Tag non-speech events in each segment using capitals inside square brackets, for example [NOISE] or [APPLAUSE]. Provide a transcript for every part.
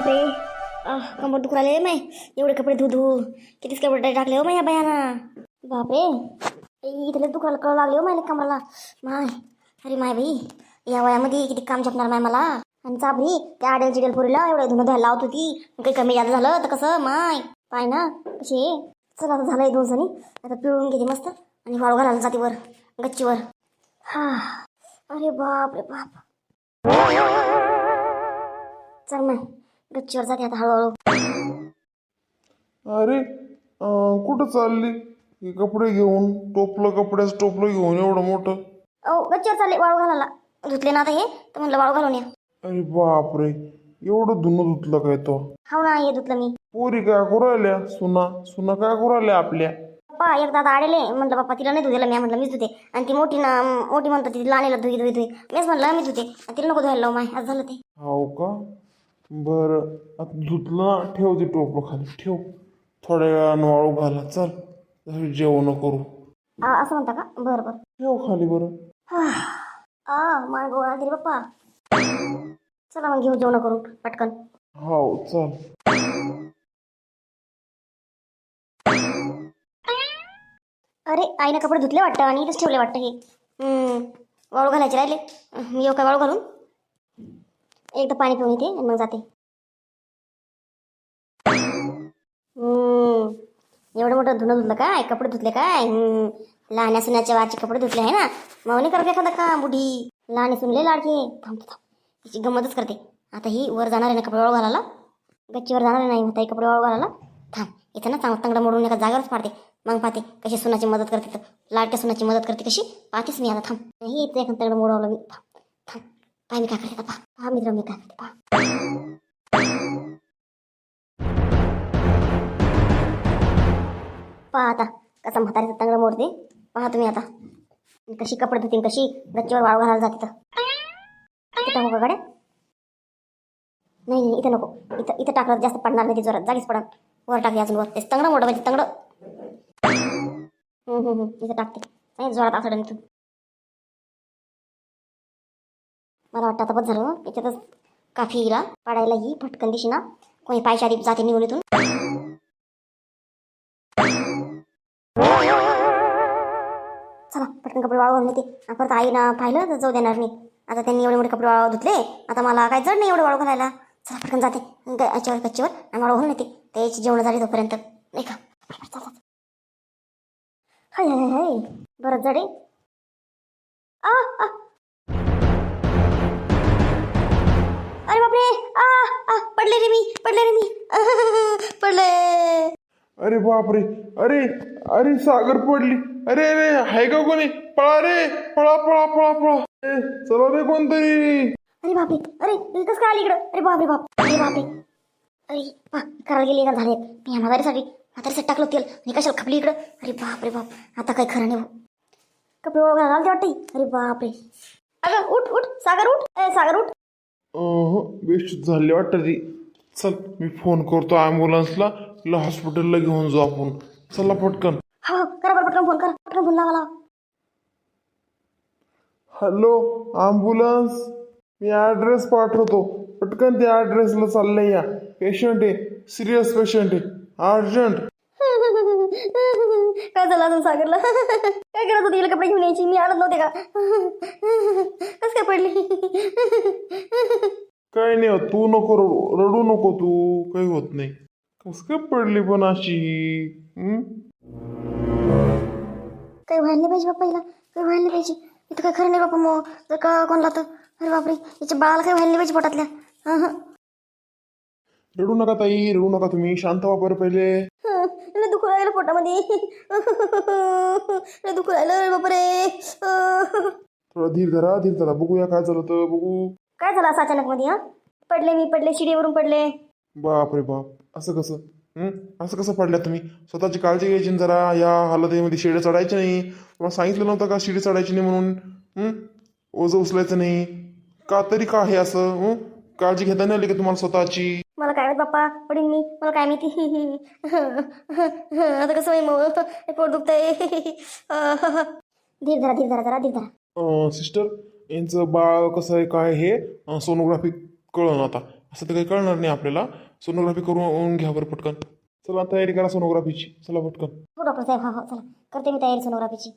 बापरे. कंबर दुखू राहिले माय. एवढे कपडे धू धू. कितीच कपडे टाकले हो माझ्या बयाना बायाना. बापरे. इथले दुखायला कळ लागले हो माय कमरला माय अरे माय बाई. या वयामध्ये किती काम झपणार माय मला. आणि चाबरी त्या आडेल चिडेल पोरीला एवढं धुणं धुवायला लावत होती. काही कमी जास्त झालं तर कसं माय? पाय ना कसे चला आता झालं दोन जणी. आता पिळून घेते मस्त. आणि वाळू घालायला जाते वर गच्चीवर. हा. अरे बाप रे बाप. चल मग गच्चीवर जाते आता हळूहळू. अरे अं, कुठं चालली? हे कपडे घेऊन टोपलं कपड्याचं टोपलं घेऊन एवढं मोठं? अहो गच्चीवर चालले वाळू घालायला. धुतले ना आता हे तर म्हणलं वाळू घालून या अरे बापरे एवढं धुणं धुतलं काय तो? हो ना हे धुतलं मी. पोरी काय करू राहिल्या सुना सुना काय करू राहिल्या आपल्या? पप्पा एकदा आता आडेले. म्हटलं पप्पा तिला नाही धुतेला मी म्हटलं मीच धुते. आणि ती मोठी ना मोठी म्हणतात ती लहानीला धुई धुई धुई. मीच म्हटलं मी धुते. आणि तिला नको धुवायला लावू माय आज झालं ते. हो का? बरं आता धुतलं ठेव ते टोपलं खाली. ठेव. थोड्या वेळानं वाळू घाला. चल जेवण करू. आ, असं म्हणता का? बरं बरं. ठेव खाली बरं. आ गोळा तरी पप्पा. चला मग घेऊ जेवण करून पटकन. हो चल. अरे आईनं कपडे धुतले वाटतं आणि इथंच ठेवले वाटतं हे. हम्म, वाळू घालायचे राहिले. मी येऊ काय वाळू घालून? एकदा पाणी पिऊन येते आणि मग जाते. एवढं मोठं धुणं धुतलं काय? कपडे धुतले काय? लहान्या सुन्याच्या वाचे कपडे धुतले आहे ना? मग नाही करत एखादा का बुढी. लहान सुनले लाडके. थांब थांब तिची गंमतच करते. आता ही वर जाणार आहे ना कपडे वाळू घालायला? गच्चीवर जाणार नाही म्हणता ही कपडे वाळू घालायला? थांब. इथं ना चांगलं चांगलं मोडून एका जागेवरच पाडते. मग पाहते कशी सुनाची मदत करते तर. लाडक्या सुनाची मदत करते कशी? पाहतेच मी आता. थांब. ही इथं एखादं तगडं मोडवलं मी. थांब. थांब मी काय करते आता पहा पहा मित्र मी काय करते पहा पहा आता कसा म्हातारीचं तंगडं मोडते पहा तुम्ही आता. कशी कपडे धुतीन कशी गच्चीवर वाळू घालायला जाते तर इथं टाकू का गाड्या? नाही नाही इथं नको. इथं इथं टाकलं जास्त पडणार नाही ती जोरात जागीच पडणार वर टाकली अजून वर. तेच तंगडं मोठं म्हणजे तंगडं. इथं टाकते. नाही जोरात असं इथून. मला वाटतं आता बस झालं त्याच्यातच याच्यातच काफीला पाडायला ही पटकन दिशी ना कोणी पायशारी जाते निघून इथून. चला पटकन कपडे वाळवून येते. आणि परत आईना पाहिलं तर जाऊ देणार नाही. आता त्यांनी एवढे मोठे कपडे वाळव धुतले आता मला काय जड नाही एवढं वाळू घालायला. चला पटकन जाते. ग- याच्यावर गच्चीवर आणि वाळवून घालून येते. त्याची जेवण झाली तोपर्यंत. नाही का? चला, हाय हाय हाय, हाय बरं जडे. आ. बापरे. आ आ पडले रे मी पडले रे मी. [LAUGHS] पडले. अरे बापरे. अरे अरे सागर पडली. अरे अरे हाय का कोणी? पळा रे. पळा पळा पळा पळा. ए, चला रे कोणतरी. अरे बापरे. अरे कसं काय आली इकडं? अरे बापरे बाप. अरे बापरे. अरे पा करायला गेली का झाले? मी ह्या म्हातारीसाठी म्हातारीसाठी टाकलं तेल. मी कशाला खपली इकडं? अरे बाप रे बाप. आता काही खरं नाही भाऊ. कपडे ओळख घालते वाटते अरे बापरे. अगं उठ उठ. सागर उठ. ए सागर उठ. बेस्ट झाली वाटतं ती. चल मी फोन करतो ॲम्ब्युलन्सला तिला हॉस्पिटलला घेऊन जाऊ आपण. चला पटकन. हो हो, करा बरं पटकन फोन करा पटकन फोन लावा लावा. हॅलो ॲम्ब्युलन्स मी ॲड्रेस पाठवतो. पटकन त्या ॲड्रेसला चाललंय या. पेशंट आहे सिरियस पेशंट आहे. अर्जंट काय झालं अजून सागरला? काय करत होती? कपडे घेऊन यायची. मी आणत नव्हते का? कस काय पडली? काय नाही होत. तू नको रडू. रडू नको तू. काही होत नाही. कस काय पडली पण अशी? काही व्हायला नाही पाहिजे बाप्पा हिला. काही व्हायला नाही पाहिजे इथं काय खरं नाही बाप्पा मग जर का कोणला तर. अरे बापरे. याच्या बाळाला काही व्हायला नाही पाहिजे पोटातल्या. हं, हं. रडू नका ताई. रडू नका तुम्ही. शांत व्हा बरं पहिले. लय दुखू राहिलं पोटामध्ये. लय दुखू राहिलं रे बापरे. थोडा धीर धरा धीर धरा. बघूया काय झालं तर बघू. काय झालं असं अचानक मध्ये हा? पडले मी पडले शिडीवरून पडले. बाप रे बाप. असं कसं? हं? असं कसं पडल्या तुम्ही? स्वतःची काळजी घ्यायची ना जरा. या हालतीमध्ये शिडे चढायचे नाही. तुम्हाला सांगितलं नव्हतं का शिडी चढायची नाही म्हणून? हं? ओझं उचलायचं नाही. का तरी का आहे असं? हं? काळजी घेता नाही आली का तुम्हाला स्वतःची? मला काय माहीत बाप्पा पडीन मी मला काय माहिती? आता कसं होईल मग? हे पोट दुखतंय. धीर धरा धीर धरा जरा धीर धरा. सिस्टर यांचं बाळ कसं आहे काय हे सोनोग्राफी कळलं आता. असं तर काही कळणार नाही आपल्याला. सोनोग्राफी करून घ्या बरं पटकन. चला तयारी करा सोनोग्राफीची. चला पटकन. हो डॉक्टर साहेब हा हो चला. करते मी तयारी सोनोग्राफीची.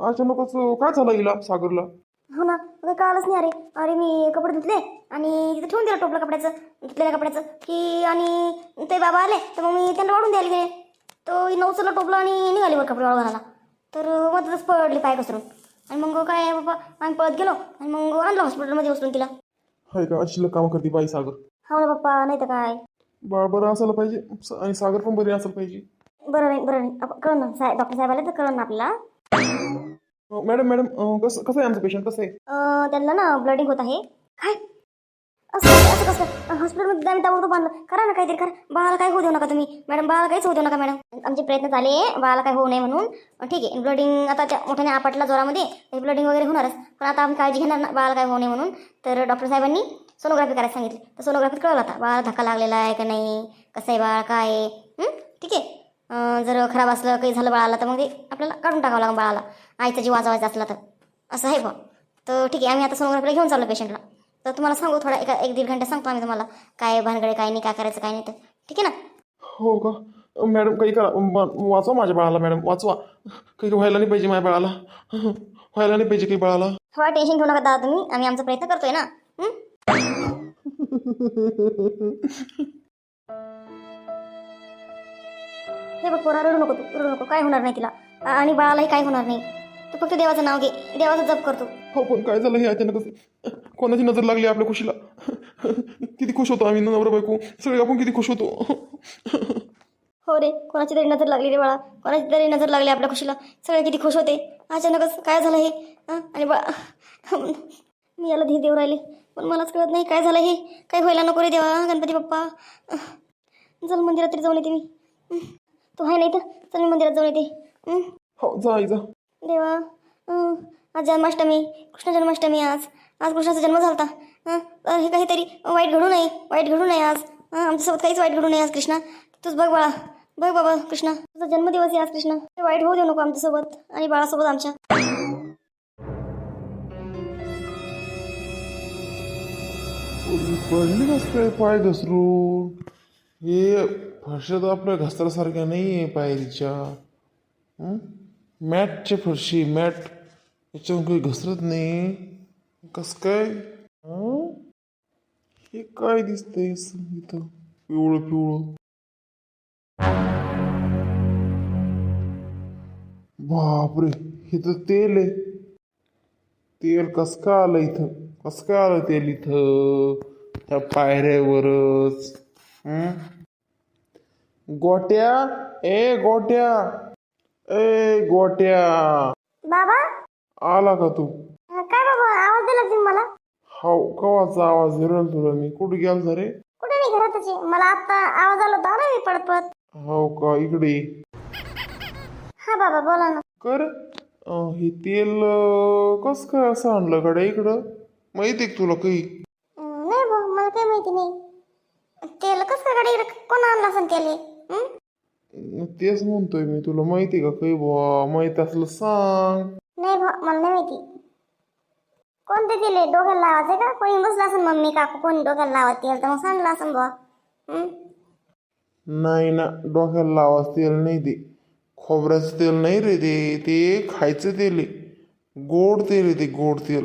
अचानकच काय झालं हिला सागरला? हो ना काही कालच नाही अरे अरे मी कपडे धुतले आणि तिथे ठेवून दिलं टोपलं कपड्याचं धुतलेल्या कपड्याचं की आणि ते बाबा आले तर मग मी त्यांना वाढून द्यायला गेले. तो नवचलं टोपलं आणि निघाली वर कपडे वाळू घालायला तर मध्येच पडली पाय घसरून. आणि मग काय बाबा आम्ही पळत गेलो आणि मग आणलं हॉस्पिटलमध्ये उचलून तिला. हाय का अशी कामं करते बाई सागर. हो ना पप्पा नाही तर काय. बाळ बरं असायला पाहिजे. स- आणि सागर पण बरी असायला पाहिजे. बरं नाही बरं नाही. आप- कळलं ना साहेब डॉक्टर साहेब आले तर कळलं ना आपल्याला. मॅडम मॅडम कसं कसं आहे आमचं पेशंट कसं आहे? त्यांना ना ब्लडिंग होत आहे. काय? असं असं कसं? हॉस्पिटलमध्ये आम्ही ताबडतोब बांधलं करा ना काहीतरी करा. बाळाला काय होऊ देऊ नका तुम्ही. मॅडम बाळाला काहीच होऊ देऊ नका मॅडम. आमचे प्रयत्न झाले बाळाला काय होऊ नये म्हणून. ठीक आहे. ब्लडिंग आता त्या मोठ्याने आपटला जोरामध्ये. म्हणजे ब्लडिंग वगैरे होणारच. पण आता आम्ही काळजी घेणार ना बाळाला काय होऊ नये म्हणून. तर डॉक्टर साहेबांनी सोनोग्राफी करायला सांगितली. तर सोनोग्राफीत कळलं आता. बाळाला धक्का लागलेला आहे का नाही? कसं आहे बाळ? काय ठीक आहे. जर खराब असलं काही झालं बाळाला तर मग ते आपल्याला काढून टाकावं लागेल बाळाला. आईचा जीव वाचवायचा असला तर. असं आहे बा तर ठीक आहे आम्ही आता सोनोग्राफीला घेऊन चाललो पेशंटला तर तुम्हाला सांगू थोडा एका एक दीड घंटा सांगतो आम्ही तुम्हाला. काय भानगडे काय नाही काय करायचं काय नाही तर. ठीक आहे ना? हो का मॅडम काही करा. वाचवा माझ्या बाळाला मॅडम. वाचवा. काही व्हायला नाही पाहिजे माझ्या बाळाला. व्हायला नाही पाहिजे काही बाळाला. थोडा टेन्शन घेऊ नका दादा तुम्ही. आम्ही आमचा प्रयत्न करतोय ना. हं? [LAUGHS] हे बघ पोरा रडू नको तू रडू नको. काय होणार नाही तिला. आणि बाळालाही काय होणार नाही. तू फक्त देवाचं नाव घे. देवाचा जप करतो हो पण काय झालं हे अचानकच कोणाची नजर लागली आपल्या खुशीला? किती खुश होतो आम्ही नवरा बायको. सगळे आपण किती खुश होतो. हो रे कोणाची तरी नजर लागली रे बाळा. कोणाची तरी नजर लागली आपल्या खुशीला. सगळे किती खुश होते. अचानकच काय झालं हे? आणि बा मी याला धीर देऊ राहिले. पण मलाच कळत नाही काय झालं हे. काय व्हायला नको रे देवा गणपती बाप्पा. चल मंदिरात तरी जाऊन येते मी. तू आहे नाही तर चल मी मंदिरात जाऊन येते. हं? हो जा आई जा. देवा. हं. आज जन्माष्टमी. कृष्ण जन्माष्टमी आज. आज कृष्णाचा जन्म झाला होता. हे काहीतरी वाईट घडू नये. वाईट घडू नये आज. हं, आमच्यासोबत काहीच वाईट घडू नये आज कृष्णा. तूच बघ बाळा. बघ बाबा कृष्णा. तुझा जन्मदिवस आहे आज कृष्णा. ते वाईट होऊ देऊ नको आमच्यासोबत आणि बाळासोबत आमच्या. पडली कसं काय पाय घसरून? हे फरशा तर आपल्या घसरासारख्या नाही आहे पायरीच्या. हं? मॅटचे फरशी मॅट याच्यावर काही घसरत नाही कस काय? हे? काय दिसतंय असं इथं पिवळं पिवळं. बापरे हे तर तेल आहे. तेल कस काय आलं इथं? कस काय आलं तेल इथं? त्या पायऱ्यावरच. गोट्या? ए गोट्या! ए गोट्या! बाबा? आला का तू? काय बाबा आवाज दिला तुम्ही मला? हाव कवाचा आवाज हिरल तुला मी. कुठे गेल रे? कुठे नाही घरातच आहे. मला आता आवाज आला होता ना मी पडत हो का? इकडे ये. हा बाबा बोला ना. कर. अं, हे तेल अं, कस काय असं आणलं कडे इकडं? माहिती आहे का तुला काही? नाही भाऊ मला काही माहिती नाही. तेल कसं गाडी कोण आणलं असं तेल? तेच म्हणतोय मी तुला माहिती का काही बुवा? माहीत असलं सांग. नाही भाऊ मला नाही माहिती. कोणते तेल आहे? डोक्याला लावायचं का? कोणी बसलं असेल मम्मी काकू कोणी डोक्याला लावत तेल? तर मग सांगलं असेल बुवा. हं? नाही ना डोक्याला लावाच तेल नाही ते. खोबऱ्याचं तेल नाही रे ते. ते खायचं तेल आहे. गोड तेल आहे ते गोड तेल.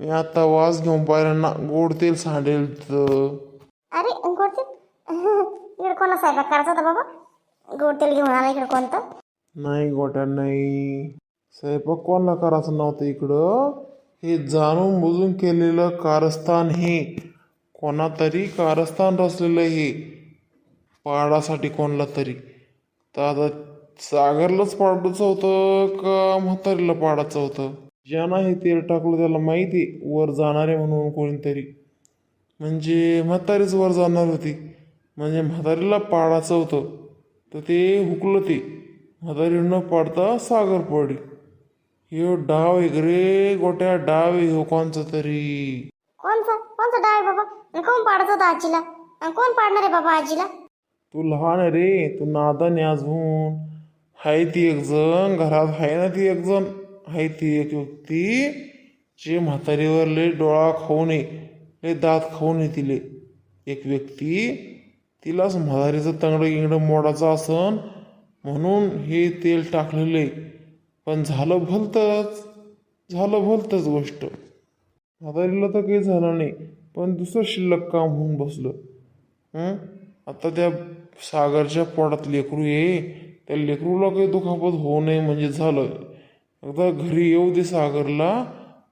मी आता वास घेऊन पाहिला ना गोड तेल सांडेल तर अरे गोड तेल इकडे कोणा स्वयंपाक होता बाबा? गोटेल घेऊन आला इकडे कोणतं? नाही गोट्या नाही. स्वयंपाक कोणाला करायचं नव्हतं इकडं? हे जाणून बुजून केलेलं कारस्थान हे. कोणातरी कारस्थान रचलेलं हे. पाडासाठी कोणाला तरी. तर आता सागरलाच पाडायचं होतं का म्हातारीला पाडायचं होतं? ज्यानं हे तेल टाकलं त्याला माहिती वर जाणारे म्हणून कोणीतरी. म्हणजे म्हातारीच वर जाणार होती. म्हणजे म्हातारीला पाडायचं होतं. तर ते हुकलं ते. म्हातारी न पाडता सागर पडली. ह्यो डाव आहे रे गोट्या डाव ह्यो कोणचा तरी. कोणचा? कोणचा डाळ बाबा? कोण पाडत होता आजीला? कोण पाडणार आहे बाबा आजीला? तू लहान आहे रे. तू नादान अजून. हाय ती एक जण. घरात आहे ना ती एक जण. हाय ती एक व्यक्ती जे म्हातारीवर लय डोळा खाऊ नये लय दात खाऊ नये तिले. एक व्यक्ती तिलाच म्हातारीचं तंगडं इंगडं मोडाचं असन म्हणून हे तेल टाकलेलं. आहे पण झालं भलतंच झालं भलतंच गोष्ट. म्हातारीला तर काही झालं नाही पण दुसरं शिल्लक काम होऊन बसलं. हं? आता त्या सागरच्या पोटात लेकरू आहे त्या लेकरूला काही दुखापत होऊ नये म्हणजे झालं. एकदा घरी येऊ दे सागरला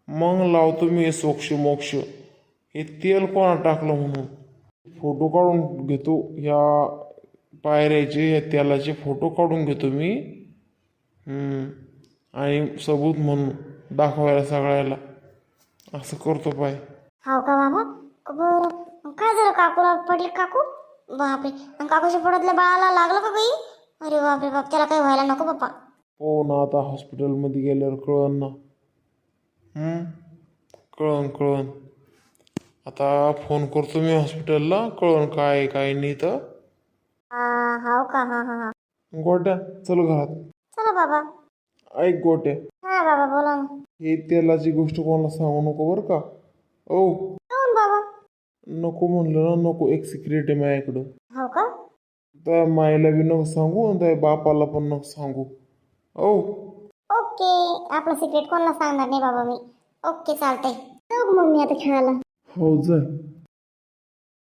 मग लावतो मी हे सोक्ष मोक्ष. हे तेल कोणा टाकलं म्हणून? फोटो काढून घेतो. ह्या पायऱ्याचे या तेलाचे फोटो काढून घेतो मी. हम्म. आणि सबूत म्हणून दाखवायला सगळ्याला. असं करतो पाय. हो का बाबा बरं. काय झालं काकूला पडले काकू? बापरे. आणि काकूच्या पोटातल्या बाळाला लागलं का काही? अरे बापरे बाप. त्याला काही व्हायला नको बाप्पा. हो ना आता हॉस्पिटलमध्ये गेल्यावर कळन ना? कळन कळन. आता फोन करतो मी हॉस्पिटलला कळन काय काय नाही तर हा हो का? हा हा हा. गोट्या चल घरात. चला बाबा. ऐक गोट्या हा बाबा बोला ना. हे तेलाची गोष्ट कोणाला सांगू नको बरं का? ओ कोण बाबा? नको म्हणलं ना नको. एक सिक्रेट आहे माझ्याकडं. हो का? त्या मायला बी नको सांगू आणि त्या बापाला पण नको सांगू. ओ ओके. आपलं सिक्रेट कोणाला सांगणार नाही बाबा मी. ओके चालतंय. जाऊ मग मी आता खेळायला. हो जाय